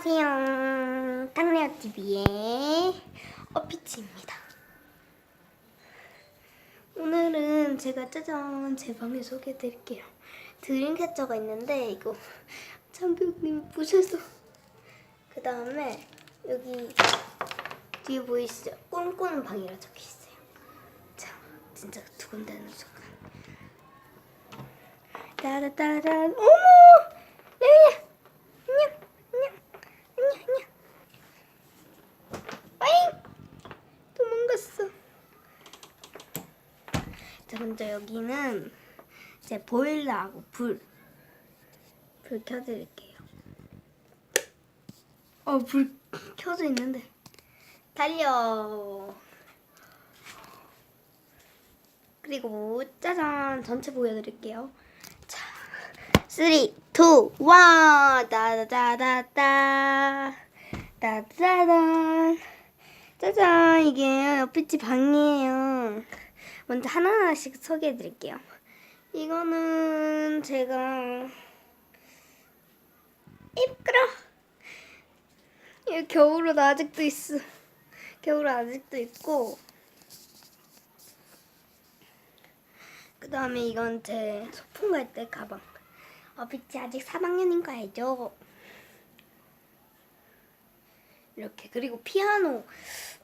안녕하세요. 탕레어TV의 어피치입니다. 오늘은 제가 짜잔 제 방을 소개해드릴게요. 드림캐쳐가 있는데 이거 참교육님이 보셔서 그 다음에 여기 뒤에 보이시죠? 꿈꾸는 방이라 적혀 있어요. 자, 진짜 두근대는 순간. 따라따란 어머! 레미야! 안녕! 안녕! 안녕! 안녕! 와잉! 도망갔어. 자, 먼저 여기는 제 보일러하고 불. 불 켜드릴게요. 어, 불 켜져 있는데. 달려! 그리고 짜잔! 전체 보여드릴게요. 자, 3, 2, 1, 따다다다다, 따다다단. 짜잔, 이게 옆집집 방이에요. 먼저 하나하나씩 소개해 드릴게요. 이거는 제가 입끄러. 이 겨울옷 아직도 있어. 겨울옷 아직도 있고. 그 다음에 이건 제 소풍 갈 때 가방. 어비치 아직 3학년인 거 알죠? 이렇게 그리고 피아노.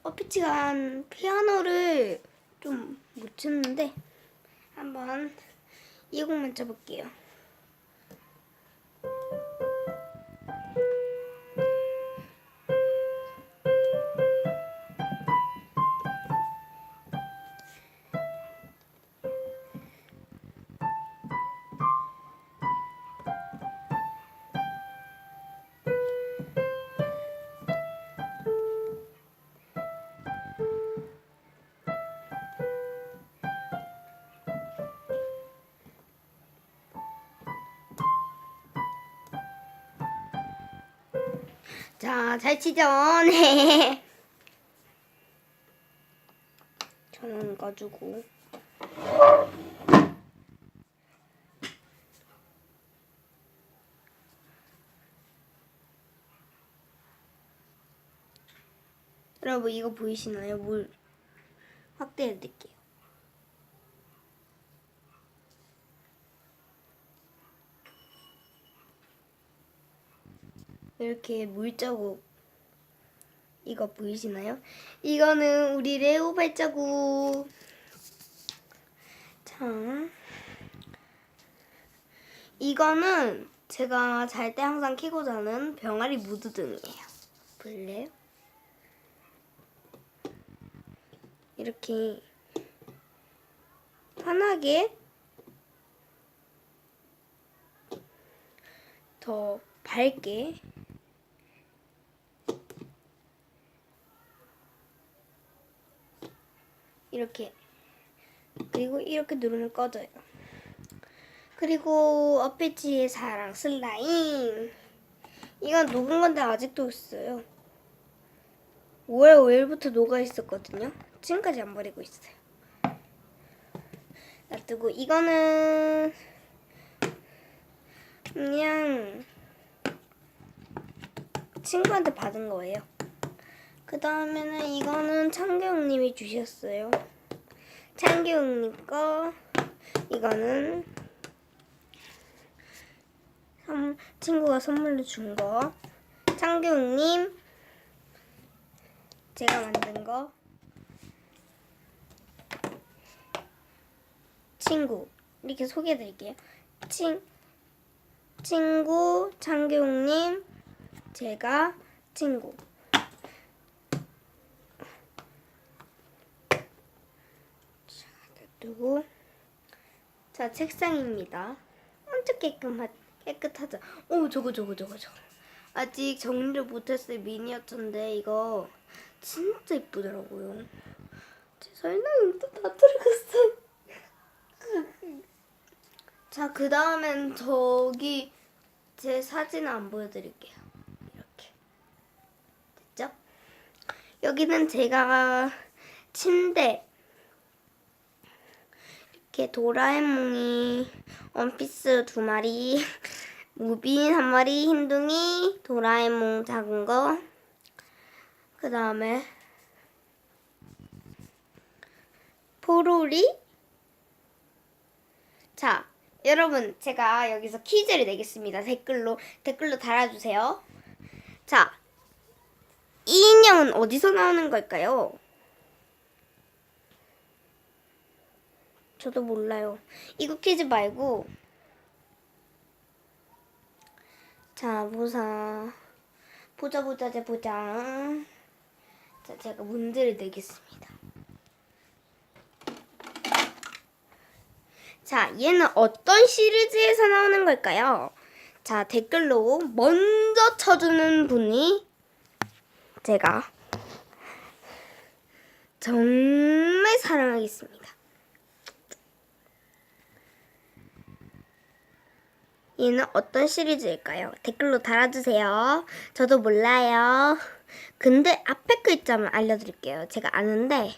어피치가 피아노를 좀못 치는데 한번 이 곡만 쳐볼게요. 자, 잘 치죠? 네. 저는 가지고. 여러분 이거 보이시나요? 물 확대해 드릴게요. 이렇게 물자국 이거 보이시나요? 이거는 우리 레오 발자국 자 이거는 제가 잘 때 항상 켜고 자는 병아리 무드등이에요 볼래요? 이렇게 환하게 더 밝게 이렇게 그리고 이렇게 누르면 꺼져요. 그리고 어패치의 사랑 슬라임 이건 녹은 건데 아직도 있어요. 5월 5일부터 녹아 있었거든요. 지금까지 안 버리고 있어요. 놔두고 이거는 그냥 친구한테 받은 거예요. 그 다음에는 이거는 창교육님이 주셨어요. 창교육님 거 이거는 선- 친구가 선물로 준 거. 창교육님 제가 만든 거. 친구 이렇게 소개해드릴게요. 친 친구 창교육님 제가 친구. 두고 자 책상입니다. 엄청 깨끗하, 깨끗하죠. 오 저거 저거 저거 저거. 아직 정리를 못했어요 미니어처인데 이거 진짜 이쁘더라고요. 제 설명이 또다 들어갔어. 자그 다음엔 저기 제 사진 안 보여드릴게요. 이렇게 됐죠? 여기는 제가 침대 이렇게 도라에몽이 원피스 두 마리 무빈 한 마리, 흰둥이, 도라에몽 작은 거. 그 다음에 포로리. 자, 여러분 제가 여기서 퀴즈를 내겠습니다. 댓글로 댓글로 달아주세요. 자, 이 인형은 어디서 나오는 걸까요? 저도 몰라요. 이거 퀴즈 말고 자 보자 보자 보자 자 보자 자 제가 문제를 내겠습니다. 자 얘는 어떤 시리즈에서 나오는 걸까요? 자 댓글로 먼저 쳐주는 분이 제가 정말 사랑하겠습니다. 얘는 어떤 시리즈일까요? 댓글로 달아주세요. 저도 몰라요. 근데 앞에 글자만 알려드릴게요. 제가 아는데,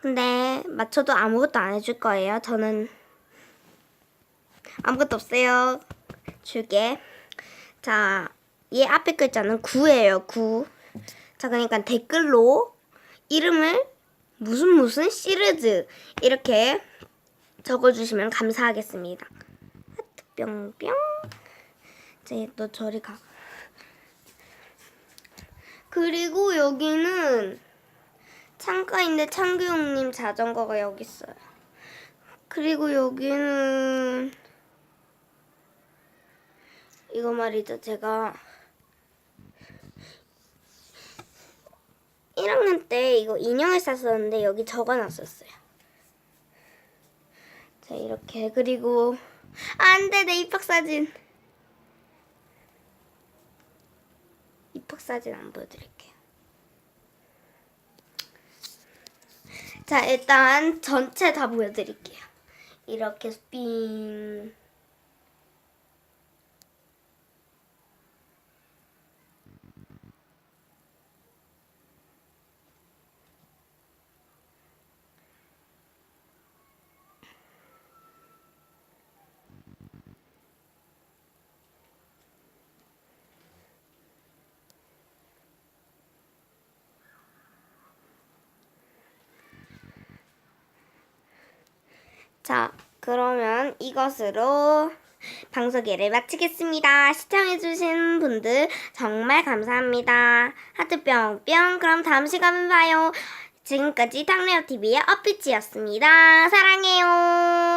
근데 맞춰도 아무것도 안 해줄 거예요. 저는 아무것도 없어요. 줄게. 자, 얘 앞에 글자는 9예요. 9. 자, 그러니까 댓글로 이름을 무슨 무슨 시리즈 이렇게 적어주시면 감사하겠습니다. 뿅뿅. 이제 너 저리 가. 그리고 여기는 창가인데 창규용님 자전거가 여기 있어요. 그리고 여기는 이거 말이죠. 제가 1학년 때 이거 인형을 샀었는데 여기 적어놨었어요. 자 이렇게 그리고 안돼 내 입학 사진 입학 사진 안 보여드릴게요. 자 일단 전체 다 보여드릴게요. 이렇게 삥 자, 그러면 이것으로 방송계를 마치겠습니다. 시청해주신 분들 정말 감사합니다. 하트 뿅뿅. 그럼 다음 시간에 봐요. 지금까지 탕레오TV의 어피치였습니다. 사랑해요.